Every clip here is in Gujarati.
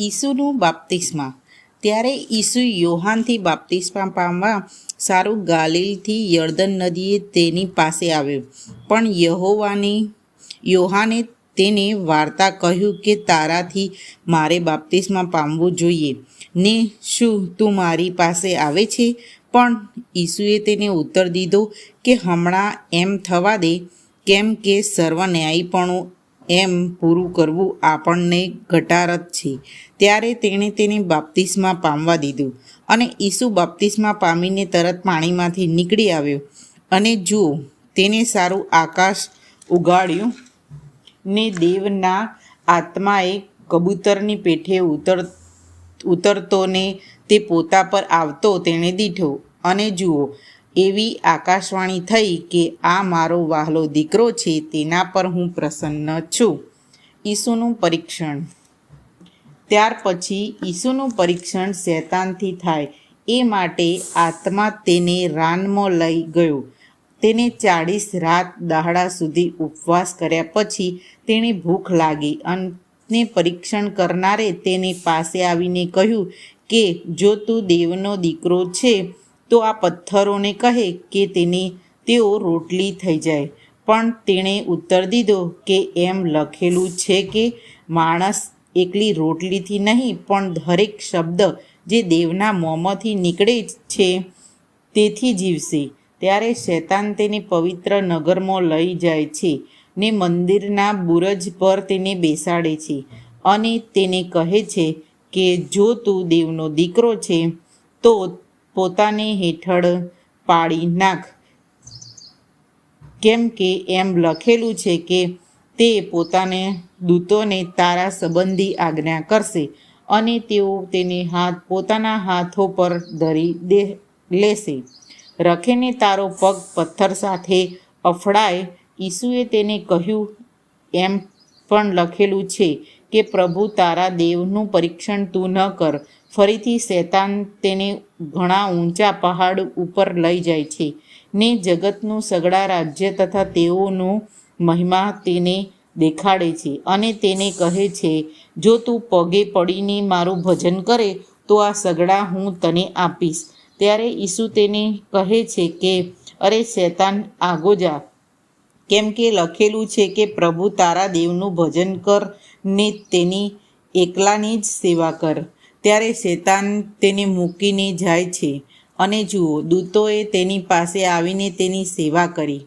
ઈસુનું બાપ્તિસ્મા. ત્યારે ઈસુ યોહાનથી બાપ્તિસ્મા પામવા સારું ગાલિલથી યર્દન નદીએ તેની પાસે આવ્યો. પણ યહોવાની, યોહાને તેને વાર્તા કહ્યું કે, તારાથી મારે બાપ્તિસ્મા પામવું જોઈએ. ને, શું તું મારી પાસે આવે છે? પણ ઈસુએ તેને ઉત્તર દીધો કે, હમણાં એમ થવા દે, કેમ કે સર્વન્યાયીપણું એમ પૂરું કરવું આપણને ઘટારત છે. ત્યારે તેણે તેને બાપ્તિસ્મા પામવા દીધું અને ઈસુ બાપ્તિસ્મા પામીને તરત પાણીમાંથી નીકળી આવ્યો. અને જુઓ, તેને સારું આકાશ ઉગાડ્યું ને દેવના આત્માએ કબૂતરની પેઠે ઉતર, ઉતરતો ને તે પોતા પર આવતો તેણે દીઠો. અને જુઓ એવી આકાશવાણી થઈ કે આ મારો વહાલો દીકરો છે, તેના પર હું પ્રસન્ન છું. ઈસુનું પરીક્ષણ. ત્યાર પછી ઈસુનું પરીક્ષણ શૈતાનથી થાય. એ માટે આત્મા તેને રાનમાં લઈ ગયો. તેને ચાળીસ રાત દહાડા સુધી ઉપવાસ કર્યા પછી તેણે ભૂખ લાગી અને પરીક્ષણ કરનારે તેની પાસે આવીને કહ્યું કે, જો તું દેવનો દીકરો છે તો આ પથ્થરોને કહે કે તેની તેઓ રોટલી થઈ જાય. પણ તેણે ઉત્તર દીધો કે એમ લખેલું છે કે માણસ એકલી રોટલીથી નહીં, પણ દરેક શબ્દ જે દેવના મોંમાંથી નીકળે છે તેથી જીવશે. ત્યારે શૈતાન તેને પવિત્ર નગરમાં લઈ જાય છે ને મંદિરના બુરજ પર તેને બેસાડે છે અને તેને કહે છે કે જો તું દેવનો દીકરો છે, તો પોતાને હેઠળ પાડી નાખ. કેમ કે એમ લખેલું છે કે તે પોતાને દૂતોને તારા સંબંધી આજ્ઞા કરશે અને તેઓ તેને હાથ, પોતાના હાથો પર ધરી દે, લેશે. રખેને તારો પગ પથ્થર સાથે અફડાય ઈસુએ તેને કહ્યું, એમ પણ લખેલું છે કે પ્રભુ તારા દેવનું પરીક્ષણ તું ન કર. ફરીથી શૈતાન તેને ઘણા ઊંચા પહાડ ઉપર લઈ જાય છે. ને જગતનું સગડા રાજ્ય તથા તેઓનું મહિમા તેને દેખાડે છે અને તેને કહે છે, જો તું પગે પડીને મારું ભજન કરે, તો આ સગડા હું તને આપીશ. ત્યારે ઈસુ તેને કહે છે કે, અરે શૈતાન, આગો જા. કેમ કે લખેલું છે કે પ્રભુ તારા દેવનું ભજન કર ને તેની એકલાની જ સેવા કર. ત્યારે શેતાન તેને મૂકીને જાય છે. અને જુઓ, દૂતોએ તેની પાસે આવીને તેની સેવા કરી.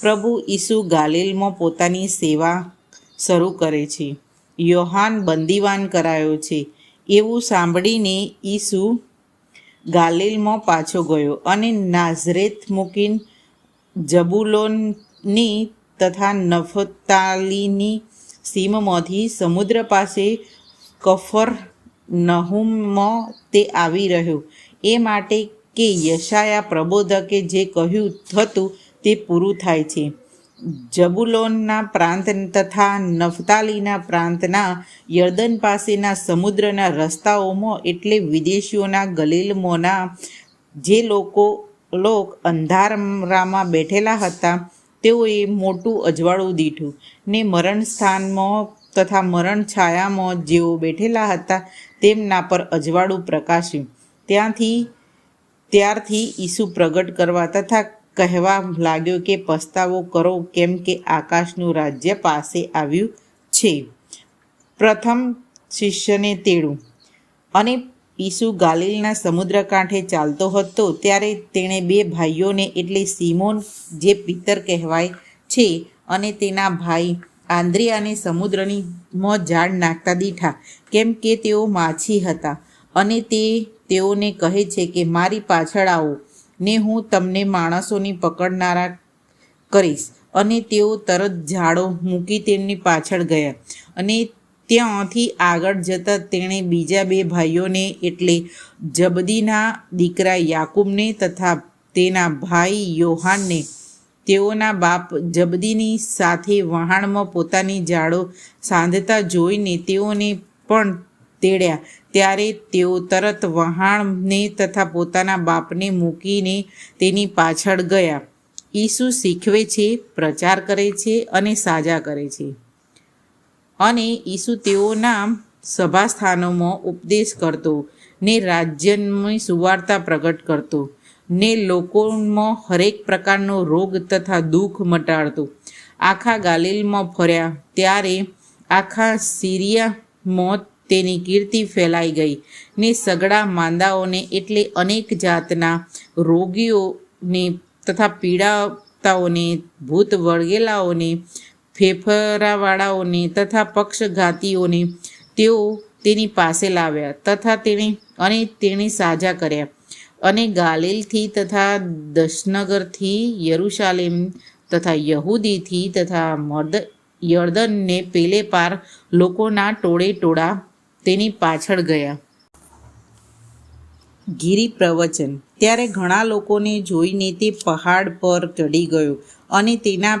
પ્રભુ ઈસુ ગાલિલમાં પોતાની સેવા શરૂ કરે છે. યોહાન બંદીવાન કરાયો છે. એવું સાંભળીને ઈસુ ગાલિલમાં પાછો ગયો અને નાઝરેથ મૂકીને જબુલોનની તથા નફતાલીની સીમમાંથી સમુદ્ર પાસે કફર નહુમમાં તે આવી રહ્યો. એ માટે કે યશાયા પ્રબોધકે જે કહ્યું હતું તે પૂરું થાય છે. જબુલોનના પ્રાંત તથા નફતાલીના પ્રાંતના યર્દન પાસેના સમુદ્રના રસ્તાઓમાં એટલે વિદેશીઓના ગલીલમોના જે લોકો, લોક અંધારામાં બેઠેલા હતા તેઓએ મોટું અજવાળું દીઠું ને મરણ સ્થાનમાં તથા મરણ છાયામાં જેઓ બેઠેલા હતા તેમના પર અજવાળું પ્રકાશ્યું. ત્યાંથી, ત્યારથી ઈસુ પ્રગટ કરવા તથા કહેવા લાગ્યો કે, પસ્તાવો કરો કેમ કે આકાશનું રાજ્ય પાસે આવ્યું છે. પ્રથમ શિષ્યને તેડું. અને ઈસુ ગાલિલના સમુદ્ર કાંઠે ચાલતો હતો ત્યારે તેણે બે ભાઈઓને એટલે સિમોન, જે પિત્તર કહેવાય છે, અને તેના ભાઈ આંદ્રિયાને સમુદ્રની માં ઝાડ નાખતા દીઠા, કેમ કે તેઓ માછી હતા. અને તે તેઓને કહે છે કે, મારી પાછળ આવો, ને હું તમને માણસોની પકડનારા કરીશ. અને તેઓ તરત ઝાડો મૂકી તેમની પાછળ ગયા. અને ત્યાંથી આગળ જતાં તેણે બીજા બે ભાઈઓને એટલે જબદીના દીકરા યાકુબને તથા તેના ભાઈ યોહાનને. તેઓના બાપ જબદીની સાથે વહાણમાં પોતાની જાળો સાંધતા જોઈને તેઓને પણ તેડ્યા. ત્યારે તેઓ તરત વહાણને તથા પોતાના બાપને મૂકીને તેની પાછળ ગયા. ઈસુ શીખવે છે, પ્રચાર કરે છે અને સાજા કરે છે. અને ઈસુ તેઓના સભાસ્થાનોમાં ઉપદેશ કરતો, ને રાજ્યની સુવાર્તા પ્રગટ કરતો, ને લોકોમાં હરેક પ્રકારનો રોગ તથા દુઃખ મટાડતો. આખા ગાલિલમાં ફર્યા ત્યારે આખા સિરિયામાં તેની કીર્તિ ફેલાઈ ગઈ, ને સગડા માંદાઓને એટલે અનેક જાતના રોગીઓને તથા પીડાતાઓને, ભૂત વળગેલાઓને ફેફરાવાળાઓને તથા પક્ષઘાતીઓને તેઓ તેની પાસે લાવ્યા તથા તેણે અને તેણે સાજા કર્યા. અને ગાલિલથી તથા દશનગરથી યરુશાલેમ તથા યહૂદીથી તથા મર્દ, યર્દનને પેલે પાર લોકોના ટોળે ટોળા તેની પાછળ ગયા. ગિરી પ્રવચન. ત્યારે ઘણા લોકોને જોઈને તે પહાડ પર ચડી ગયો અને તેના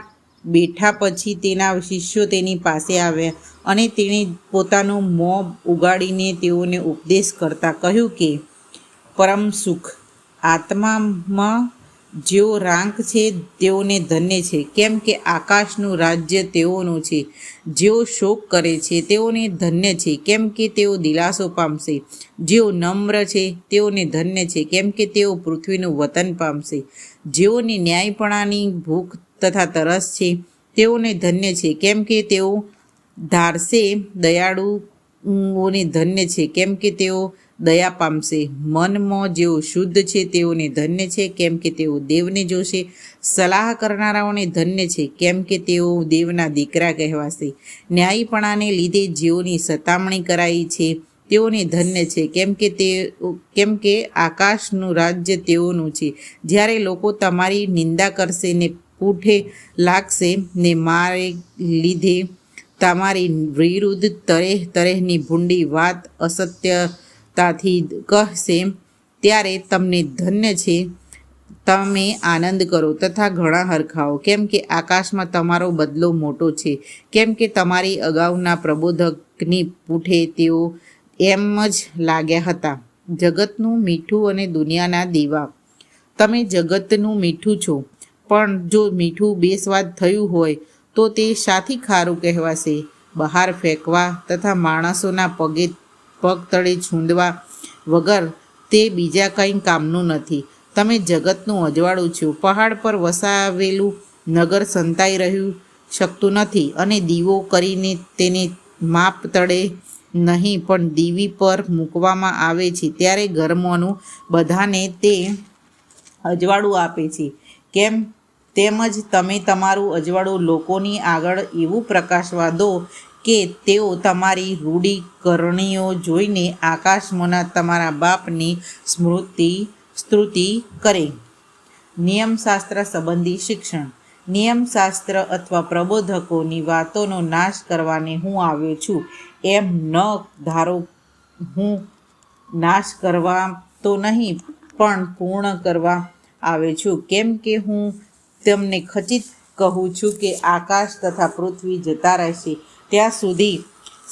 બેઠા પછી તેના શિષ્યો તેની પાસે આવ્યા અને તેણે પોતાનું મોં ઉગાડીને તેઓને ઉપદેશ કરતા કહ્યું કે, પરમ સુખ, આત્મામાં જેઓ રાંક છે તેઓને ધન્ય છે. કેમ કે આકાશનું રાજ્ય તેઓનું છે. જેઓ શોક કરે છે તેઓને ધન્ય છે. કેમ કે તેઓ દિલાસો પામશે. જેઓ નમ્ર છે તેઓને ધન્ય છે. કેમ કે તેઓ પૃથ્વીનું વતન પામશે. જેઓની ન્યાયપણાની ભૂખ તથા તરસ છે. તેઓને ધન્ય છે. કેમ કે તેઓ ધારશે, દયાળુઓને ધન્ય છે. કેમ કે તેઓ દયા પામશે. મનમાં જેઓ શુદ્ધ છે, તેઓને ધન્ય છે. કેમ કે તેઓ દેવને જોશે. સલાહ કરનારાઓને ધન્ય છે. કેમ કે તેઓ દેવના દીકરા કહેવાશે. ન્યાયીપણાને લીધે જેઓની સતામણી કરાઈ છે, તેઓને ધન્ય છે. કેમ કે તે, કેમ કે આકાશનું રાજ્ય તેઓનું છે. જ્યારે લોકો તમારી નિંદા કરશે ને પૂઠે લાગશે ને મારે લીધે તમારી વિરુદ્ધ તરેહ તરેહની ભૂંડી વાત અસત્યતાથી કહેશે. ત્યારે તમને ધન્ય છે. તમે આનંદ કરો તથા ઘણા હરખાઓ. કેમ કે આકાશમાં તમારો બદલો મોટો છે. કેમ કે તમારી અગાઉના પ્રબોધકની પૂઠે તેઓ એમ જ લાગ્યા હતા. જગતનું મીઠું અને દુનિયાના દીવા. તમે જગતનું મીઠું છો. પણ જો મીઠું બેસ્વાદ થયું હોય, તો તે શાથી ખારું કહેવાશે. બહાર ફેંકવા તથા માણસોના પગે પગ તળે છૂંદવા વગર તે બીજા કંઈ કામનું નથી. તમે જગતનું અજવાળું છો. પહાડ પર વસાવેલું નગર સંતાઈ રહ્યું શકતું નથી અને દીવો કરીને તેને માપ તળે નહીં, પણ દીવી પર મૂકવામાં આવે છે. ત્યારે ઘરમાંનું બધાને તે અજવાળું આપે છે. કેમ? તેમજ તમે તમારું અજવાળું લોકોની આગળ એવું પ્રકાશવા દો કે તેઓ તમારી રૂઢિકરણીઓ જોઈને આકાશમાંના તમારા બાપની સ્મૃતિ, સ્તુતિ કરે. નિયમશાસ્ત્ર સંબંધી શિક્ષણ. નિયમશાસ્ત્ર અથવા પ્રબોધકોની વાતોનો નાશ કરવાને હું આવ્યો છું. એમ ન ધારો, હું નાશ કરવા તો નહીં, પણ પૂર્ણ કરવા આવ્યો છું. કેમ કે હું તમને ખચિત કહું છું કે આકાશ તથા પૃથ્વી જતા રહેશે. ત્યાં સુધી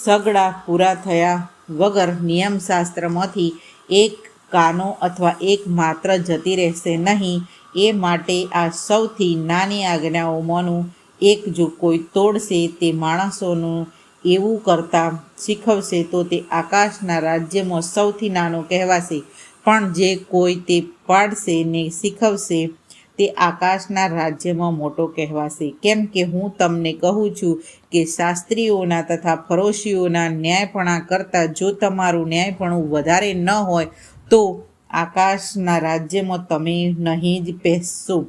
સગડા પૂરા થયા વગર નિયમશાસ્ત્રમાંથી એક કાનો અથવા એક માત્ર જતી રહેશે નહીં. એ માટે આ સૌથી નાની આજ્ઞાઓમાંનું એક જો કોઈ તોડશે તે માણસોનું એવું કરતાં શીખવશે તો તે આકાશના રાજ્યમાં સૌથી નાનો કહેવાશે. પણ જે કોઈ તે પાડશે ને શીખવશે તે આકાશના રાજ્યમાં મોટો કહેવાશે. કેમ કે હું તમને કહું છું કે શાસ્ત્રીઓના તથા ફરોશીઓના ન્યાયપણા કરતાં જો તમારું ન્યાયપણું વધારે ન હોય, તો આકાશના રાજ્યમાં તમે નહીં જ પહેશો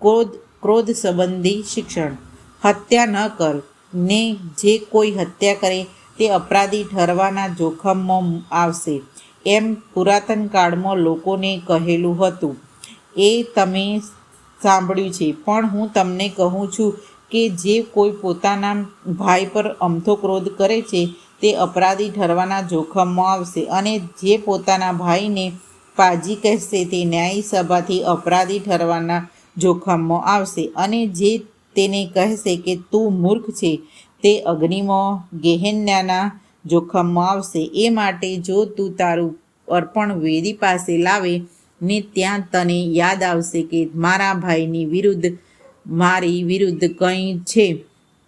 ક્રોધ ક્રોધ સંબંધી શિક્ષણ. હત્યા ન કર. ને જે કોઈ હત્યા કરે, તે અપરાધી ઠરવાના જોખમમાં આવશે. એમ પુરાતન કાળમાં લોકોને કહેલું હતું. એ તમે સાંભળ્યું છે. પણ હું તમને કહું છું કે જે કોઈ પોતાના ભાઈ પર અમથો ક્રોધ કરે છે, તે અપરાધી ઠરવાના જોખમમાં આવશે અને જે પોતાના ભાઈને પાજી કહેશે, તે ન્યાયી સભાથી અપરાધી ઠરવાના જોખમમાં આવશે અને જે તેને કહેશે કે તું મૂર્ખ છે, તે અગ્નિમાં ગેહેન્યાના જોખમમાં આવશે. એ માટે જો તું તારું અર્પણ વેદી પાસે લાવે ને ત્યાં તને યાદ આવશે કે મારા ભાઈની વિરુદ્ધ, મારી વિરુદ્ધ કંઈ છે.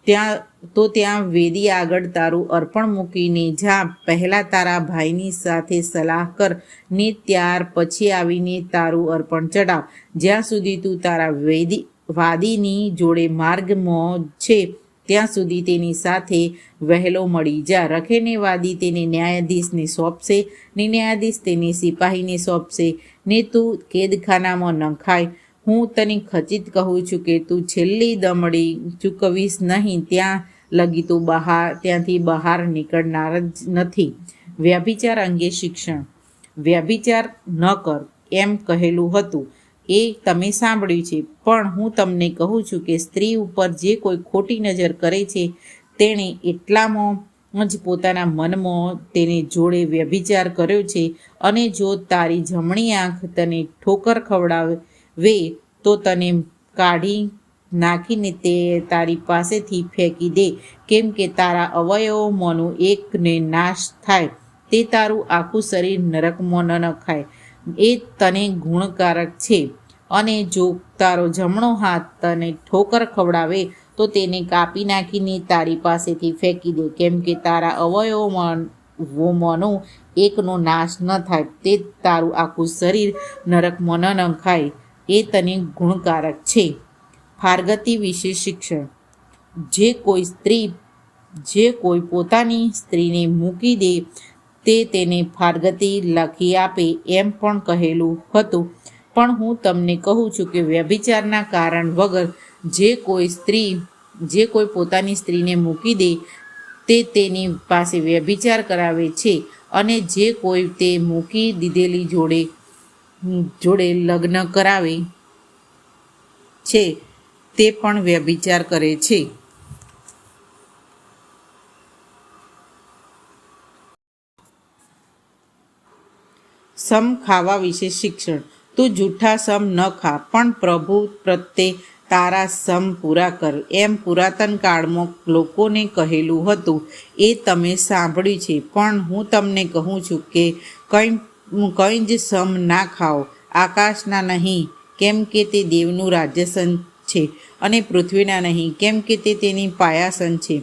ત્યાં, તો ત્યાં વેદી આગળ તારું અર્પણ મૂકીને જા, પહેલાં તારા ભાઈની સાથે સલાહ કર, ને ત્યાર પછી આવીને તારું અર્પણ ચડાવ જ્યાં સુધી તું તારા વેદી, વાદીની જોડે માર્ગમાં છે ત્યાં સુધી તેની સાથે વહેલો મળી જા. રખેનેવાદી તેને ન્યાયાધીશને સોંપશે, ને ન્યાયાધીશ તેની સિપાહીને સોંપશે. ને તું કેદખાનામાં નખાય. હું તને ખચિત કહું છું કે તું છેલ્લી દમડી ચૂકવીશ નહીં. ત્યાં લગી તું બહાર, ત્યાંથી બહાર નીકળનાર જ નથી. વ્યભિચાર અંગે શિક્ષણ. વ્યભિચાર ન કર, એમ કહેલું હતું. એ તમે સાંભળ્યું છે. પણ હું તમને કહું છું કે સ્ત્રી ઉપર જે કોઈ ખોટી નજર કરે છે, તેણે એટલામાં જ પોતાના મનમાં તેને જોડે વ્યભિચાર કર્યો છે. અને જો તારી જમણી આંખ તને ઠોકર ખવડાવે તો તને કાઢી નાખીને તે તારી પાસેથી ફેંકી દે. કેમ કે તારા અવયવોમાંનું એકને નાશ થાય. તે તારું આખું શરીર નરકમાં ન નખાય. એ તને ગુણકારક છે. અને જો તારો જમણો હાથ તને ઠોકર ખવડાવે, તો તેને કાપી નાખીને તારી પાસેથી ફેંકી દે. કેમ કે તારા અવયવોમાંનો વોમાંનો એકનો નાશ ન થાય. તે તારું આખું શરીર નરકમાં ન ખાય એ તને ગુણકારક છે. ફારગતી વિશે શિક્ષણ. જે કોઈ સ્ત્રી, જે કોઈ પોતાની સ્ત્રીને મૂકી દે તે તેને ફારગતી લખી આપે એમ પણ કહેલું હતું. પણ હું તમને કહું છું કે વ્યભિચારના કારણ વગર જે કોઈ સ્ત્રી, જે કોઈ પોતાની સ્ત્રીને મૂકી દે, તે તેની પાસે વ્યભિચાર કરાવે છે અને જે કોઈ તે મૂકી દીધેલી જોડે જોડે લગ્ન કરાવે છે, તે પણ વ્યભિચાર કરે છે. સમ ખાવા વિશે શિક્ષણ. તું જૂઠા સમ ન ખા, પણ પ્રભુ પ્રત્યે તારા સમ પૂરા કર. એમ પુરાતન કાળમાં લોકોને કહેલું હતું. એ તમે સાંભળ્યું છે, પણ હું તમને કહું છું કે કંઈ કંઈ જ સમ ના ખાઓ. આકાશના નહીં, કેમ કે તે દેવનું રાજ્યસન છે અને પૃથ્વીના નહીં, કેમ કે તે તેની પાયાસન છે.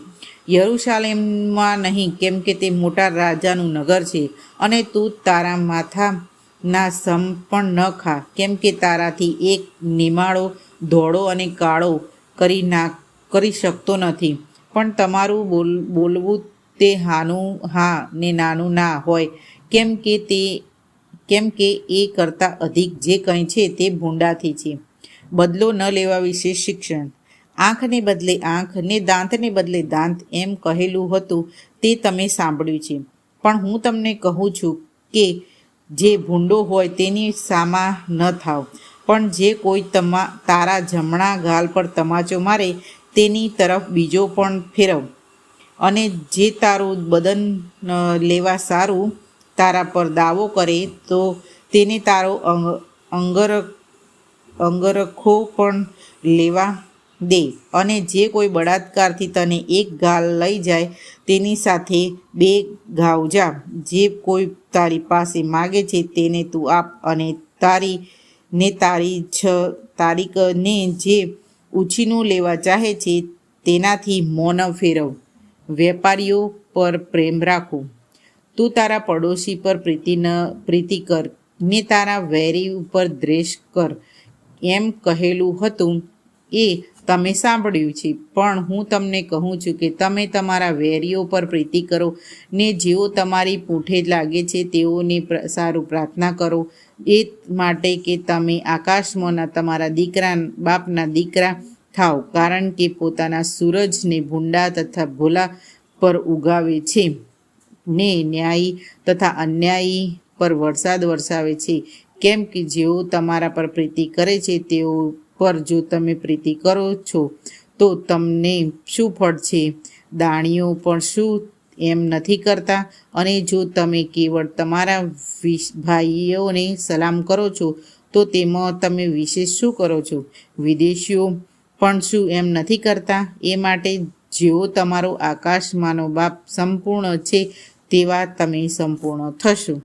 યરુશાલેમમાં નહીં, કેમ કે તે મોટા રાજાનું નગર છે અને તું તારા માથાના સમ પણ ન ખા, કેમ કે તારાથી એક નિમાળો, ધોળો અને કાળો કરી ના, કરી શકતો નથી. પણ તમારું બોલ, બોલવું તે હાનું, હા, ને નાનું ના હોય, કેમ કે તે, કેમ કે એ કરતાં અધિક જે કંઈ છે તે ભૂંડાથી છે. બદલો ન લેવા વિશે શિક્ષણ. આંખને બદલે આંખ, ને દાંતને બદલે દાંત એમ કહેલું હતું તે તમે સાંભળ્યું છે. પણ હું તમને કહું છું કે જે ભૂંડો હોય તેની સામા ન થાવ. પણ જે કોઈ તમા, તારા જમણા ગાલ પર તમાચો મારે તેની તરફ બીજો પણ ફેરવ. અને જે તારું બદન લેવા સારું તારા પર દાવો કરે તો તેને તારો અંગ અંગરખ અંગરખો પણ લેવા દે અને જે કોઈ બળાત્કારથી તને એક ગાલ લઈ જાય તેની સાથે બે ઘાવ જા. જે કોઈ તારી પાસે માગે છે તેને તું આપ અને તારી ને તારી છ તારીખને જે ઉછીનું લેવા ચાહે છે તેનાથી મૌન ફેરવ. વેપારીઓ પર પ્રેમ રાખો. તું તારા પડોશી પર પ્રીતિ ન, પ્રીતિ કર. ને તારા વેરી ઉપર દ્વેષ કર. એમ કહેલું હતું એ તમે સાંભળ્યું છે. પણ હું તમને કહું છું કે તમે તમારા વેરીઓ પર પ્રીતિ કરો ને જેઓ તમારી પૂંઠે લાગે છે તેઓને સારું પ્રાર્થના કરો. એ માટે કે તમે આકાશમાંના તમારા દીકરા બાપના દીકરા થાવ કારણ કે પોતાના સૂરજને ભૂંડા તથા ભોલા પર ઉગાવે છે ને ન્યાયી તથા અન્યાયી પર વરસાદ વરસાવે છે. કેમ કે જેઓ તમારા પર પ્રીતિ કરે છે તેઓ પર જો તમે પ્રીતિ કરો છો, તો તમને શું ફળ છે? દાણીઓ પણ શું એમ નથી કરતા? અને જો તમે કેવળ તમારા ભાઈઓને સલામ કરો છો, તો તેમાં તમે વિશેષ શું કરો છો? વિદેશીઓ પણ શું એમ નથી કરતા? એ માટે જેઓ તમારો આકાશમાંનો બાપ સંપૂર્ણ છે, તેવા તમે સંપૂર્ણ થશો.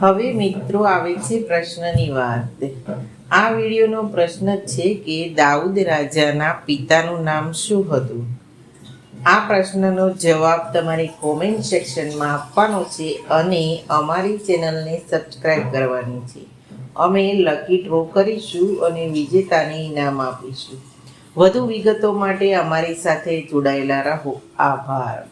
હવે મિત્રો આવે છે પ્રશ્નની વાત. આ વિડીયોનો પ્રશ્ન છે કે દાઉદ રાજાના પિતાનું નામ શું હતું? આ પ્રશ્નનો જવાબ તમારી કોમેન્ટ સેક્શનમાં આપવાનો છે અને અમારી ચેનલને સબસ્ક્રાઇબ કરવાની છે. અમે લકી ડ્રો કરીશું અને વિજેતાને ઇનામ આપીશું. વધુ વિગતો માટે અમારી સાથે જોડાયેલા રહો. આભાર.